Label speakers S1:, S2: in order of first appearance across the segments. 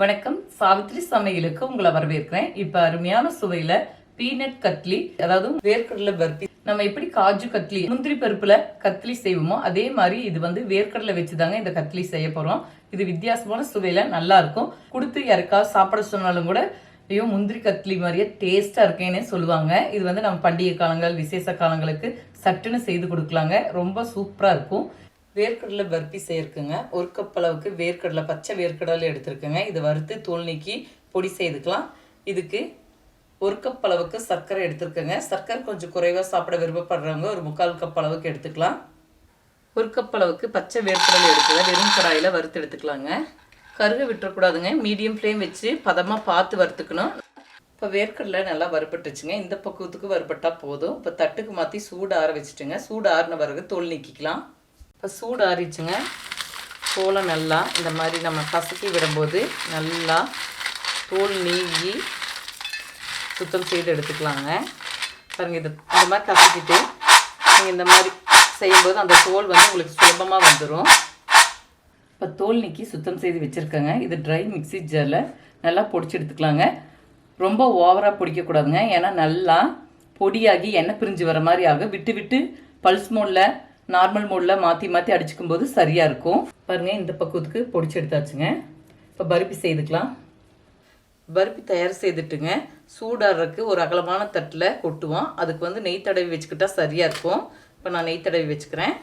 S1: வணக்கம். சாவித்ரி சமையலுக்கு உங்களை வரவேற்கிறேன். இப்ப அருமையான சுவையில பீனட் கட்லி அதாவது வேர்க்கடலை பர்பி நம்ம எப்படி காஜு கத்லி முந்திரி பருப்புல கத்லி செய்வோமோ அதே மாதிரி இது வந்து வேர்க்கடலை வச்சுதாங்க இந்த கத்லி செய்ய போறோம். இது வித்தியாசமான சுவையில நல்லா இருக்கும். கொடுத்து யாருக்கா சாப்பிட சொன்னாலும் கூட ஐயோ முந்திரி கத்லி மாதிரியே டேஸ்டா இருக்கேன்னு சொல்லுவாங்க. இது வந்து நம்ம பண்டிகை காலங்கள் விசேஷ காலங்களுக்கு சட்டுன்னு செய்து கொடுக்கலாங்க. ரொம்ப சூப்பரா இருக்கும். வேர்க்கடலை பர்பி செய்யிருக்குங்க ஒரு கப் அளவுக்கு வேர்க்கடலை பச்சை வேர்க்கடலை எடுத்திருக்குங்க. இது வறுத்து தோல் நீக்கி பொடி செய்துக்கலாம். இதுக்கு ஒரு கப் அளவுக்கு சர்க்கரை எடுத்திருக்கேங்க. சர்க்கரை கொஞ்சம் குறைவாக சாப்பிட விருப்பப்படுறவங்க ஒரு முக்கால் கப் அளவுக்கு எடுத்துக்கலாம். ஒரு கப் அளவுக்கு பச்சை வேர்க்கடலை எடுத்துங்க. வெறும் கடாயில் வறுத்து எடுத்துக்கலாங்க. கருக விட்டுறக்கூடாதுங்க. மீடியம் ஃப்ளேம் வச்சு பதமாக பார்த்து வறுத்துக்கணும். இப்போ வேர்க்கடலை நல்லா வறுபட்டுச்சுங்க. இந்த பக்குவத்துக்கு வறுபட்டால் போதும். இப்போ தட்டுக்கு மாற்றி சூடு ஆற வச்சுட்டுங்க. சூடு ஆறின பிறகு தோல் நீக்கிக்கலாம். இப்போ சூடு ஆறிச்சுங்க தோலை நல்லா இந்த மாதிரி நம்ம கசக்கி விடும்போது நல்லா தோல் நீங்கி சுத்தம் செய்து எடுத்துக்கலாங்க. பாருங்கள் இது இந்த மாதிரி கசக்கிட்டு நீங்கள் இந்த மாதிரி செய்யும்போது அந்த தோல் வந்து உங்களுக்கு சுலபமாக வந்துடும் இப்போ தோல் நீக்கி சுத்தம் செய்து வச்சுருக்கேங்க. இது ட்ரை மிக்ஸி ஜாரில் நல்லா பொடிச்சு எடுத்துக்கலாங்க. ரொம்ப ஓவராக பொடிக்கக்கூடாதுங்க. ஏன்னா நல்லா பொடியாகி எண்ணெய் பிரிஞ்சு வர மாதிரி ஆகும் விட்டு விட்டு பல்ஸ் மோடில் நார்மல் மோடில் மாற்றி மாற்றி அடிச்சுக்கும் போது சரியாக இருக்கும். பாருங்கள் இந்த பக்குவத்துக்கு பொடிச்சு எடுத்தாச்சுங்க. இப்போ பருப்பி செய்துக்கலாம். பருப்பி தயார் செய்துட்டுங்க. சூடாடுறதுக்கு ஒரு அகலமான தட்டில் கொட்டுவோம். அதுக்கு வந்து நெய் தடவி வச்சுக்கிட்டா சரியாக இருக்கும். இப்போ நான் நெய் தடவி வச்சுக்கிறேன்.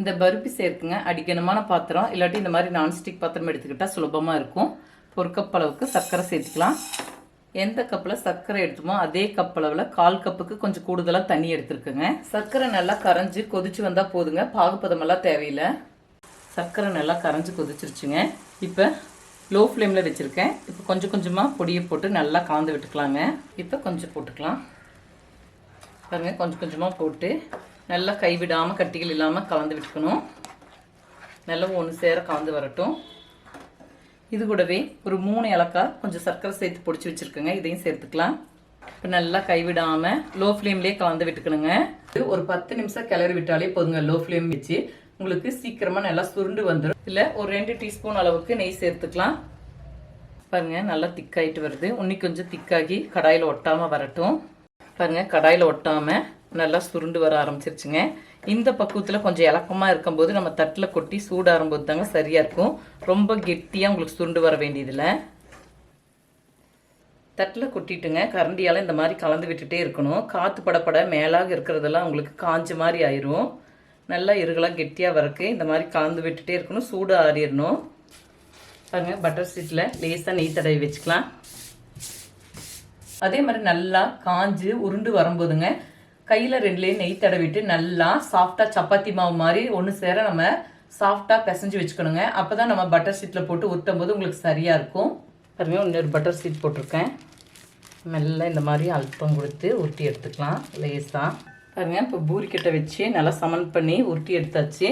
S1: இந்த பருப்பி சேர்க்குங்க. அடிக்கணுமான பாத்திரம். இல்லாட்டி இந்த மாதிரி நான்ஸ்டிக் பாத்திரம் எடுத்துக்கிட்டால் சுலபமாக இருக்கும். ஒரு கப் அளவுக்கு சர்க்கரை சேர்த்துக்கலாம். எந்த கப்பில் சர்க்கரை எடுத்துமோ அதே கப் அளவில் கால் கப்புக்கு கொஞ்சம் கூடுதலாக தண்ணி எடுத்துருக்குங்க. சர்க்கரை நல்லா கரைஞ்சி கொதிச்சு வந்தால் போதுங்க. பாகுப்பதமெல்லாம் தேவையில்லை. சர்க்கரை நல்லா கரைஞ்சி கொதிச்சிருச்சுங்க. இப்போ லோ ஃப்ளேமில் வச்சுருக்கேன். இப்போ கொஞ்சம் கொஞ்சமாக பொடியை போட்டு நல்லா கலந்து விட்டுக்கலாங்க. இப்போ கொஞ்சம் போட்டுக்கலாம். பாருங்க கொஞ்சம் கொஞ்சமாக போட்டு நல்லா கைவிடாமல் கட்டிகள் இல்லாமல் கலந்து விட்டுக்கணும். நல்லா ஒன்று சேர கலந்து வரட்டும். இது கூடவே ஒரு மூணு இலக்காய் கொஞ்சம் சர்க்கரை சேர்த்து பிடிச்சி வச்சுருக்கேங்க. இதையும் சேர்த்துக்கலாம். இப்போ நல்லா கைவிடாமல் லோ ஃப்ளேம்லேயே கலந்து விட்டுக்கணுங்க. இது ஒரு பத்து நிமிஷம் கிளறி விட்டாலே போதுங்க லோ ஃப்ளேம் வச்சு. உங்களுக்கு சீக்கிரமாக நல்லா சுருண்டு வந்துடும் இல்லை ஒரு ரெண்டு டீஸ்பூன் அளவுக்கு நெய் சேர்த்துக்கலாம். பாருங்க நல்லா திக்காயிட்டு வருது. உன்னி கொஞ்சம் திக்காகி கடாயில் ஒட்டாமல் வரட்டும். பாருங்க கடாயில் ஒட்டாமல் நல்லா சுருண்டு வர ஆரம்பிச்சிருச்சுங்க. இந்த பக்குவத்தில் கொஞ்சம் இலக்கமாக இருக்கும்போது நம்ம தட்டில் கொட்டி சூடாறும்போது தாங்க சரியாக இருக்கும். ரொம்ப கெட்டியாக உங்களுக்கு சுருண்டு வர வேண்டியதில்லை. தட்டில் கொட்டிட்டுங்க கரண்டியால் இந்த மாதிரி கலந்து விட்டுட்டே இருக்கணும். காற்று படப்பட மேலாக இருக்கிறதெல்லாம் உங்களுக்கு காஞ்ச மாதிரி ஆயிரும். நல்லா இருகலாக கெட்டியாக வரக்கு இந்த மாதிரி கலந்து விட்டுட்டே இருக்கணும். சூடு ஆறிடணும். பாருங்க பட்டர் ஸ்வீட்டில் லேசாக நெய் தடவி வச்சுக்கலாம். அதே மாதிரி நல்லா காஞ்சு உருண்டு வரும்போதுங்க கையில் ரெண்டுலேயும் நெய் தடவிட்டு நல்லா சாஃப்டாக சப்பாத்தி மாவு மாதிரி ஒன்று சேர நம்ம சாஃப்டாக பிசைஞ்சு வச்சுக்கணுங்க. அப்போ தான் நம்ம பட்டர் ஷீட்டில் போட்டு ஊற்றும் போது உங்களுக்கு சரியாக இருக்கும். பாருங்க இன்னொரு பட்டர் ஷீட் போட்டிருக்கேன். மெல்ல இந்த மாதிரி அல்பம் கொடுத்து உருட்டி எடுத்துக்கலாம் லேசாக பாருங்க இப்போ பூரிக்கட்டை வச்சு நல்லா சமன் பண்ணி உருட்டி எடுத்தாச்சு.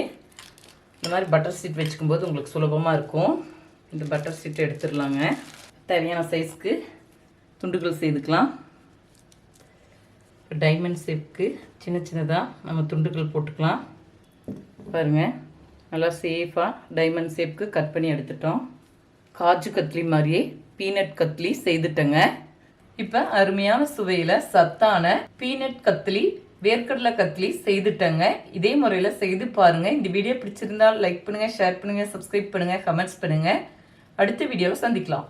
S1: இந்த மாதிரி பட்டர் ஷீட் வச்சுக்கும்போது உங்களுக்கு சுலபமாக இருக்கும். இந்த பட்டர் ஷீட் எடுத்துடலாங்க. தேவையான சைஸ்க்கு துண்டுகள் செய்துக்கலாம் டைமண்ட் ஷேப்க்கு சின்ன சின்னதாக நம்ம துண்டுகள் போட்டுக்கலாம். பாருங்கள் நல்லா சேஃபாக டைமண்ட் ஷேப்க்கு கட் பண்ணி எடுத்துட்டோம். காஜு கத்லி மாதிரியே பீனட் கத்லி செய்துட்டேங்க. இப்போ அருமையான சுவையில் சத்தான பீனட் கத்லி வேர்க்கடலை கத்லி செய்துட்டேங்க. இதே முறையில் செய்து பாருங்கள் இந்த வீடியோ பிடிச்சிருந்தால் லைக் பண்ணுங்கள் ஷேர் பண்ணுங்கள் சப்ஸ்கிரைப் பண்ணுங்கள் கமெண்ட்ஸ் பண்ணுங்கள் அடுத்த வீடியோவில் சந்திக்கலாம்.